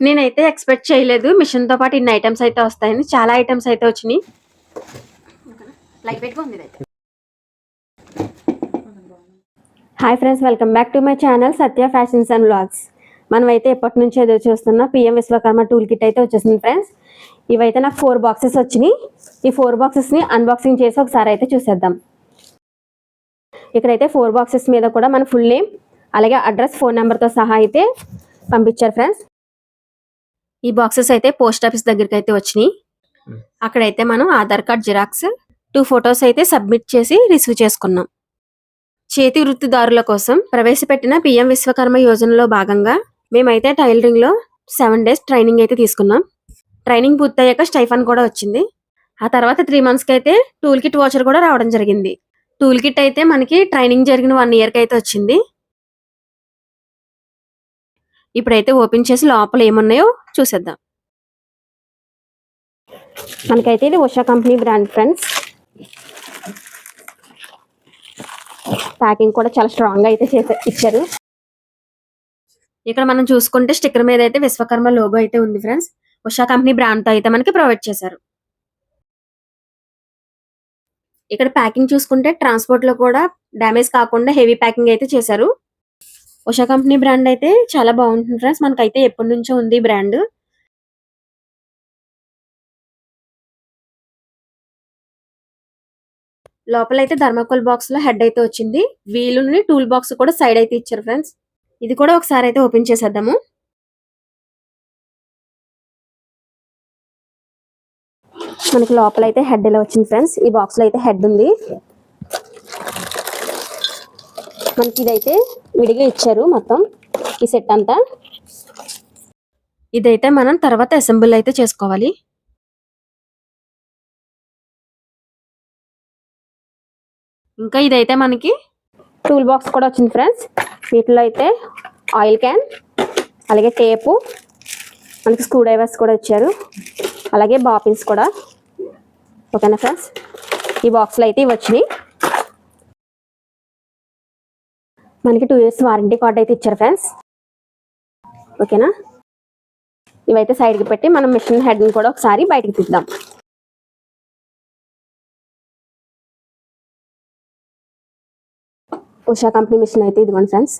నేనైతే ఎక్స్పెక్ట్ చేయలేదు. మిషన్తో పాటు ఇన్ని ఐటమ్స్ అయితే వస్తాయని. చాలా ఐటమ్స్ అయితే వచ్చినాయి. లైట్ ఉంది ఇదైతే hi friends welcome back to my channel Satya fashions and vlogs మనం అయితే ఎప్పటి నుంచి ఎదురు చూస్తున్న పిఎం విశ్వకర్మ టూల్ కిట్ అయితే వచ్చేసింది ఫ్రెండ్స్ ఇవైతే నాకు ఫోర్ బాక్సెస్ వచ్చినాయి. ఈ ఫోర్ బాక్సెస్ని అన్బాక్సింగ్ చేసి ఒకసారి అయితే చూసేద్దాం. ఇక్కడైతే ఫోర్ బాక్సెస్ మీద కూడా మన ఫుల్ నేమ్ అలాగే అడ్రస్ ఫోన్ నెంబర్తో సహా అయితే పంపించారు ఫ్రెండ్స్ ఈ బాక్సెస్ అయితే పోస్ట్ ఆఫీస్ దగ్గరికి అయితే వచ్చినాయి అక్కడైతే మనం Aadhaar card xerox two photos అయితే సబ్మిట్ చేసి రిసీవ్ చేసుకున్నాం. చేతి వృత్తిదారుల కోసం ప్రవేశపెట్టిన పిఎం విశ్వకర్మ యోజనలో భాగంగా మేమైతే టైలరింగ్లో సెవెన్ డేస్ ట్రైనింగ్ అయితే తీసుకున్నాం. ట్రైనింగ్ పూర్తయ్యాక స్టైఫన్ కూడా వచ్చింది. ఆ తర్వాత త్రీ మంత్స్కి అయితే టూల్ కిట్ వాచర్ కూడా రావడం జరిగింది. టూల్ కిట్ అయితే మనకి ట్రైనింగ్ జరిగిన వన్ ఇయర్కి అయితే వచ్చింది. ఇప్పుడైతే ఓపెన్ చేసి లోపల ఏమున్నాయో చూసేద్దాం. మనకైతే ఇది Usha company brand friends. Packing కూడా చాలా స్ట్రాంగ్గా అయితే చేసే ఇచ్చారు. ఇక్కడ మనం చూసుకుంటే స్టిక్కర్ మీద అయితే విశ్వకర్మ లోగో అయితే ఉంది ఫ్రెండ్స్. ఉషా కంపెనీ బ్రాండ్తో అయితే మనకి ప్రొవైడ్ చేశారు. ఇక్కడ ప్యాకింగ్ చూసుకుంటే ట్రాన్స్పోర్ట్లో కూడా డ్యామేజ్ కాకుండా హెవీ ప్యాకింగ్ అయితే చేశారు. ఉషా కంపెనీ బ్రాండ్ అయితే చాలా బాగుంటుంది ఫ్రెండ్స్. మనకైతే ఎప్పటి నుంచో ఉంది బ్రాండ్. లోపల అయితే థర్మాకోల్ బాక్స్లో హెడ్ అయితే వచ్చింది. వీలుని టూల్ బాక్స్ కూడా సైడ్ అయితే ఇచ్చారు ఫ్రెండ్స్. ఇది కూడా ఒకసారి అయితే ఓపెన్ చేసేద్దాము. మనకి లోపల అయితే హెడ్ ఇలా వచ్చింది ఫ్రెండ్స్. ఈ బాక్స్లో అయితే హెడ్ ఉంది. మనకి ఇదైతే విడిగా ఇచ్చారు మొత్తం ఈ సెట్ అంతా. ఇదైతే మనం తర్వాత అసెంబుల్ అయితే చేసుకోవాలి. ఇంకా ఇదైతే మనకి టూల్ బాక్స్ కూడా వచ్చింది ఫ్రెండ్స్ వీటిలో అయితే ఆయిల్ క్యాన్ అలాగే టేపు మనకి స్క్రూ డ్రైవర్స్ కూడా ఇచ్చారు. అలాగే బాపిన్స్ కూడా. ఓకేనా ఫ్రెండ్స్ ఈ బాక్స్లో అయితే ఇవి వచ్చినాయి. మనకి టూ ఇయర్స్ వారంటీ కార్డ్ అయితే ఇచ్చారు ఫ్రెండ్స్ ఓకేనా ఇవైతే సైడ్కి పెట్టి మనం మిషన్ హెడ్ని కూడా ఒకసారి బయటకు తీద్దాం. ఉషా కంపెనీ మిషన్ అయితే ఇదిగోండి ఫ్రెండ్స్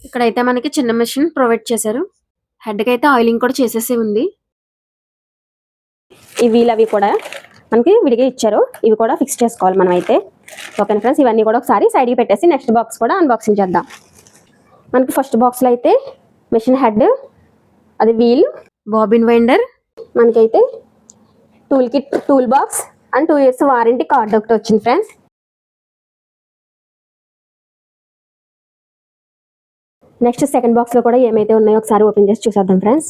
ఇక్కడైతే మనకి చిన్న మిషన్ ప్రొవైడ్ చేశారు. హెడ్కి అయితే ఆయిలింగ్ కూడా చేసేసి ఉంది. ఈ వీల్ అవి కూడా మనకి విడిగా ఇచ్చారు. ఇవి కూడా ఫిక్స్ చేసుకోవాలి మనం అయితే ఓకే ఫ్రెండ్స్ ఇవన్నీ కూడా ఒకసారి సైడ్కి పెట్టేసి నెక్స్ట్ బాక్స్ కూడా అన్బాక్సింగ్ చేద్దాం. మనకి ఫస్ట్ బాక్స్లో అయితే మిషన్ హెడ్ అది వీల్ బాబిన్ వైండర్ మనకైతే tool kit tool box and two years warranty card ఒకటి వచ్చింది ఫ్రెండ్స్ నెక్స్ట్ సెకండ్ బాక్స్లో కూడా ఏమైతే ఉన్నాయో ఒకసారి ఓపెన్ చేసి చూసేద్దాం ఫ్రెండ్స్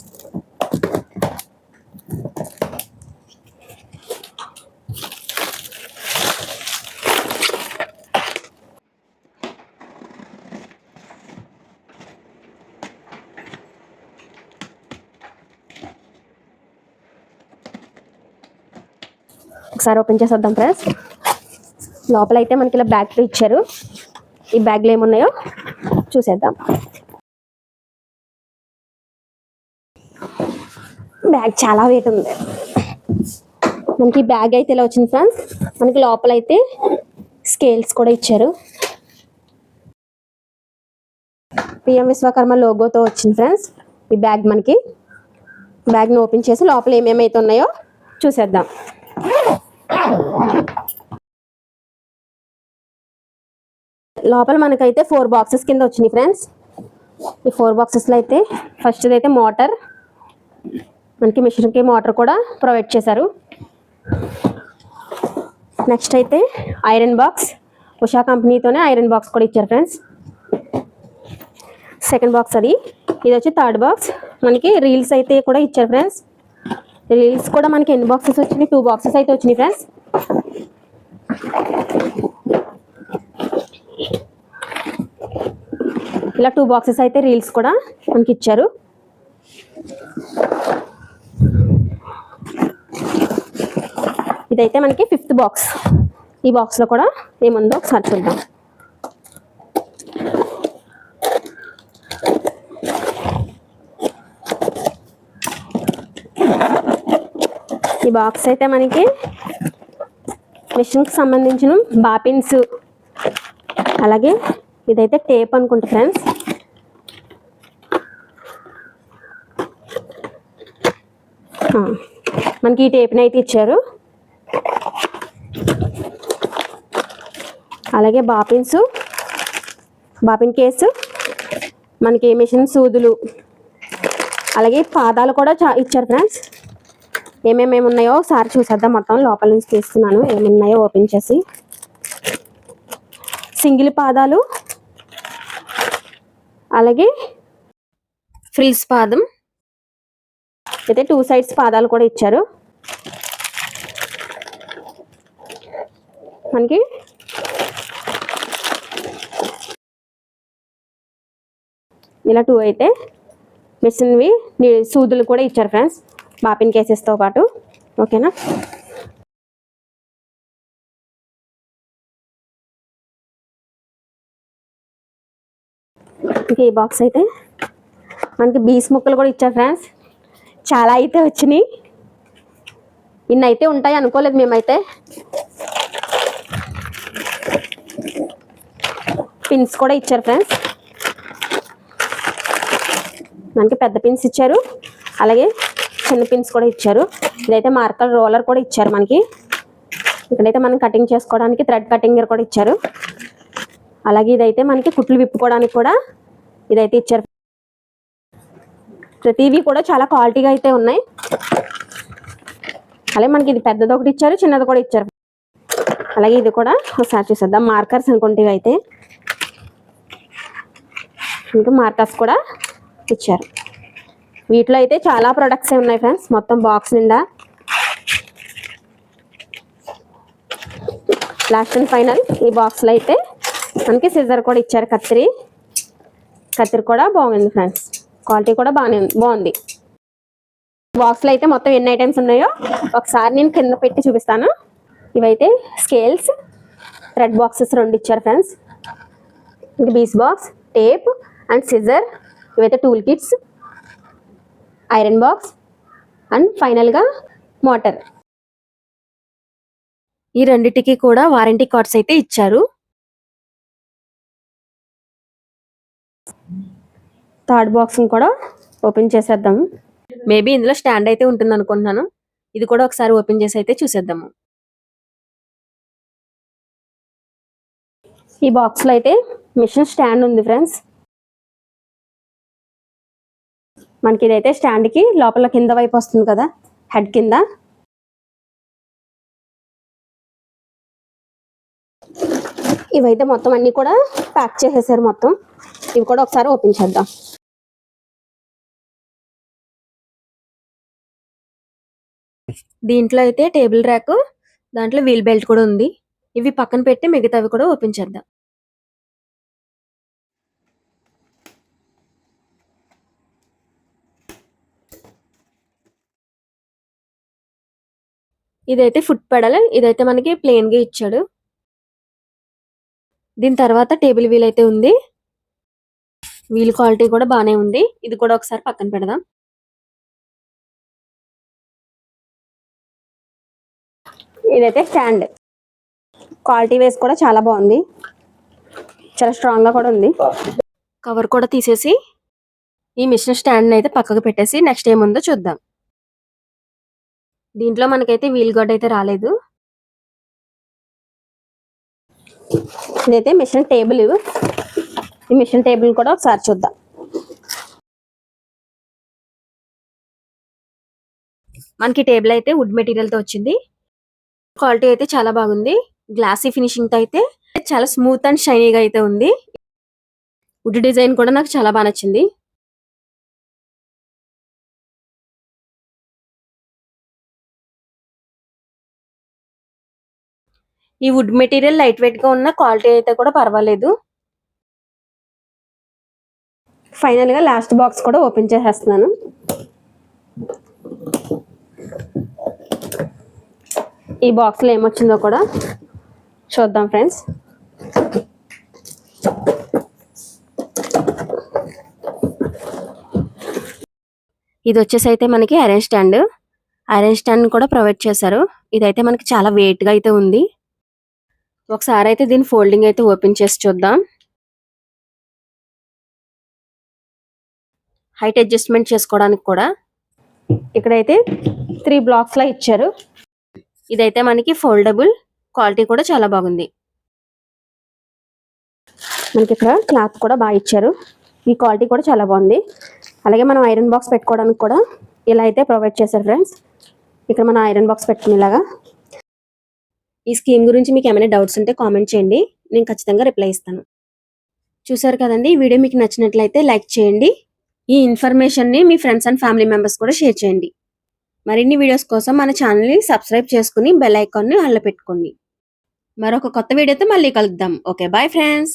ఒకసారి ఓపెన్ చేసేద్దాం ఫ్రెండ్స్. లోపల అయితే మనకి ఇలా బ్యాగ్లు ఇచ్చారు. ఈ బ్యాగ్లు ఏమున్నాయో చూసేద్దాం. బ్యాగ్ చాలా వెయిట్ ఉంది. మనకి బ్యాగ్ అయితే ఇలా వచ్చింది ఫ్రెండ్స్. మనకి లోపల అయితే స్కేల్స్ కూడా ఇచ్చారు. పిఎం విశ్వకర్మ లోగోతో వచ్చింది ఫ్రెండ్స్. ఈ బ్యాగ్ మనకి. బ్యాగ్ని ఓపెన్ చేసి లోపల ఏమేమైతే ఉన్నాయో చూసేద్దాం. లోపల మనకైతే ఫోర్ బాక్సెస్ కింద వచ్చినాయి ఫ్రెండ్స్. ఈ ఫోర్ బాక్సెస్లో అయితే ఫస్ట్ది అయితే మోటార్. మనకి మిషన్కి మోటార్ కూడా ప్రొవైడ్ చేశారు. నెక్స్ట్ అయితే ఐరన్ బాక్స్. ఉషా కంపెనీతోనే ఐరన్ బాక్స్ కూడా ఇచ్చారు ఫ్రెండ్స్. సెకండ్ బాక్స్ అది. ఇది వచ్చి థర్డ్ బాక్స్. మనకి రీల్స్ అయితే కూడా ఇచ్చారు ఫ్రెండ్స్. రీల్స్ కూడా మనకి ఎన్ని బాక్సెస్ వచ్చినాయి? టూ బాక్సెస్ అయితే వచ్చినాయి ఫ్రెండ్స్. ఇలా టూ బాక్సెస్ అయితే రీల్స్ కూడా మనకి ఇచ్చారు. ఇదైతే మనకి ఫిఫ్త్ బాక్స్. ఈ బాక్స్లో కూడా ఏముందో ఒకసారి చూద్దాం. బాక్స్ అయితే మనకి మిషన్కి సంబంధించిన బాపిన్స్ అలాగే ఇదైతే టేప్ అనుకుంటా ఫ్రెండ్స్ మనకి ఈ టేప్ని అయితే ఇచ్చారు. అలాగే బాపిన్స్ బాపిన్ కేసు మనకి మిషన్ సూదులు. అలాగే పాదాలు కూడా చా ఇచ్చారు ఫ్రెండ్స్ ఏమేమి ఉన్నాయో ఒకసారి చూసేద్దాం. మొత్తం లోపల నుంచి తీస్తున్నాను. ఏమి ఉన్నాయో ఓపెన్ చేసి. సింగిల్ పాదాలు. అలాగే ఫ్రిల్స్ పాదం. అయితే టూ సైడ్స్ పాదాలు కూడా ఇచ్చారు. మనకి ఇలా టూ అయితే మిషన్వి సూదులు కూడా ఇచ్చారు ఫ్రెండ్స్. బాపిన్ కేసెస్తో పాటు. ఓకేనా? ఇంకా ఈ బాక్స్ అయితే మనకి బీస్ ముక్కలు కూడా ఇచ్చారు ఫ్రెండ్స్ చాలా అయితే వచ్చినాయి. ఇన్ని అయితే ఉంటాయి అనుకోలేదు మేమైతే. పిన్స్ కూడా ఇచ్చారు ఫ్రెండ్స్ మనకి పెద్ద పిన్స్ ఇచ్చారు. అలాగే చిన్న పిన్స్ కూడా ఇచ్చారు. ఇదైతే మార్కర్ రోలర్ కూడా ఇచ్చారు మనకి. ఇక్కడైతే మనం కటింగ్ చేసుకోవడానికి థ్రెడ్ కటింగర్ కూడా ఇచ్చారు. అలాగే ఇదైతే మనకి కుట్లు విప్పుకోవడానికి కూడా ఇదైతే ఇచ్చారు. ప్రతివి కూడా చాలా క్వాలిటీగా అయితే ఉన్నాయి. అలాగే మనకి ఇది పెద్దది ఒకటి ఇచ్చారు చిన్నది కూడా ఇచ్చారు. అలాగే ఇది కూడా ఒకసారి చూసేద్దాం. మార్కర్స్ అనుకుంటే అయితే. ఇంకా మార్కర్స్ కూడా ఇచ్చారు. వీటిలో అయితే చాలా ప్రొడక్ట్స్ ఉన్నాయి ఫ్రెండ్స్ మొత్తం బాక్స్ నిండా. లాస్ట్ అండ్ ఫైనల్ ఈ బాక్స్లో అయితే మనకి సిజర్ కూడా ఇచ్చారు కత్తిరి. కత్తిరి కూడా బాగుంది ఫ్రెండ్స్ క్వాలిటీ కూడా బాగానే ఉంది బాగుంది. బాక్స్లో అయితే మొత్తం ఎన్ని ఐటమ్స్ ఉన్నాయో ఒకసారి నేను కింద పెట్టి చూపిస్తాను. ఇవైతే స్కేల్స్ థ్రెడ్ బాక్సెస్ రెండు ఇచ్చారు ఫ్రెండ్స్ ఇది బీస్ బాక్స్ టేప్ అండ్ సిజర్ ఇవైతే tool kits iron box and ఫైనల్గా మోటార్. ఈ రెండిటికి కూడా వారంటీ కార్డ్స్ అయితే ఇచ్చారు. థర్డ్ బాక్స్ కూడా ఓపెన్ చేసేద్దాం మేబీ ఇందులో స్టాండ్ అయితే ఉంటుంది అనుకుంటున్నాను. ఇది కూడా ఒకసారి ఓపెన్ చేసి అయితే చూసేద్దాము. ఈ బాక్స్లో అయితే మిషన్ స్టాండ్ ఉంది ఫ్రెండ్స్. మనకి ఇదైతే స్టాండ్కి లోపల కింద వైపు వస్తుంది కదా హెడ్ కింద. ఇవైతే మొత్తం అన్ని కూడా ప్యాక్ చేసేసారు మొత్తం. ఇవి కూడా ఒకసారి ఓపెన్ చేద్దాం. దీంట్లో అయితే టేబుల్ ర్యాక్ దాంట్లో వీల్ బెల్ట్ కూడా ఉంది. ఇవి పక్కన పెట్టి మిగతావి కూడా ఓపెన్ చేద్దాం. ఇదైతే ఫుట్ పెడల్. ఇదైతే మనకి ప్లేన్గా ఇచ్చాడు. దీని తర్వాత టేబుల్ వీల్ అయితే ఉంది. వీల్ క్వాలిటీ కూడా బానే ఉంది. ఇది కూడా ఒకసారి పక్కన పెడదాం. ఇదైతే స్టాండ్. క్వాలిటీ వేస్ కూడా చాలా బాగుంది. చాలా స్ట్రాంగ్గా కూడా ఉంది. కవర్ కూడా తీసేసి ఈ మిషన్ స్టాండ్ అయితే పక్కకు పెట్టేసి నెక్స్ట్ ఏముందో చూద్దాం. దీంట్లో మనకైతే వీల్ గడ్ అయితే రాలేదు. ఇదైతే మిషన్ టేబుల్. ఈ మిషన్ టేబుల్ కూడా ఒకసారి చూద్దాం. మనకి టేబుల్ అయితే వుడ్ మెటీరియల్తో వచ్చింది. క్వాలిటీ అయితే చాలా బాగుంది. గ్లాసీ ఫినిషింగ్తో అయితే చాలా స్మూత్ అండ్ షైనీగా అయితే ఉంది. వుడ్ డిజైన్ కూడా నాకు చాలా బాగా నచ్చింది. ఈ వుడ్ మెటీరియల్ లైట్ వెయిట్గా ఉన్న క్వాలిటీ అయితే కూడా పర్వాలేదు. ఫైనల్గా లాస్ట్ బాక్స్ కూడా ఓపెన్ చేసేస్తున్నాను. ఈ బాక్స్లో ఏమొచ్చిందో కూడా చూద్దాం ఫ్రెండ్స్ ఇది వచ్చేసి అయితే మనకి అరేంజ్ స్టాండ్ అరేంజ్ స్టాండ్ కూడా ప్రొవైడ్ చేశారు. ఇదైతే మనకి చాలా వెయిట్గా అయితే ఉంది. ఒకసారి అయితే దీని ఫోల్డింగ్ అయితే ఓపెన్ చేసి చూద్దాం. హైట్ అడ్జస్ట్మెంట్ చేసుకోవడానికి కూడా ఇక్కడైతే త్రీ బ్లాక్స్లా ఇచ్చారు. ఇదైతే మనకి ఫోల్డబుల్ క్వాలిటీ కూడా చాలా బాగుంది. మనకి ఇక్కడ క్లాత్ కూడా బాగా ఇచ్చారు. ఈ క్వాలిటీ కూడా చాలా బాగుంది. అలాగే మనం ఐరన్ బాక్స్ పెట్టుకోవడానికి కూడా ఇలా అయితే ప్రొవైడ్ చేశారు ఫ్రెండ్స్. ఇక్కడ మనం ఐరన్ బాక్స్ పెట్టుకునేలాగా ఈ స్కీమ్ గురించి మీకు ఏమైనా డౌట్స్ ఉంటే కామెంట్ చేయండి. నేను ఖచ్చితంగా రిప్లై ఇస్తాను. చూసారు కదండి ఈ వీడియో మీకు నచ్చినట్లయితే లైక్ చేయండి. ఈ ఇన్ఫర్మేషన్ని మీ ఫ్రెండ్స్ అండ్ ఫ్యామిలీ మెంబర్స్ కూడా షేర్ చేయండి. మరిన్ని వీడియోస్ కోసం మన ఛానల్ని సబ్స్క్రైబ్ చేసుకుని బెల్ ఐకాన్ని అల్ల పెట్టుకోండి. మరొక కొత్త వీడియోతో మళ్ళీ కలుద్దాం. Okay bye friends.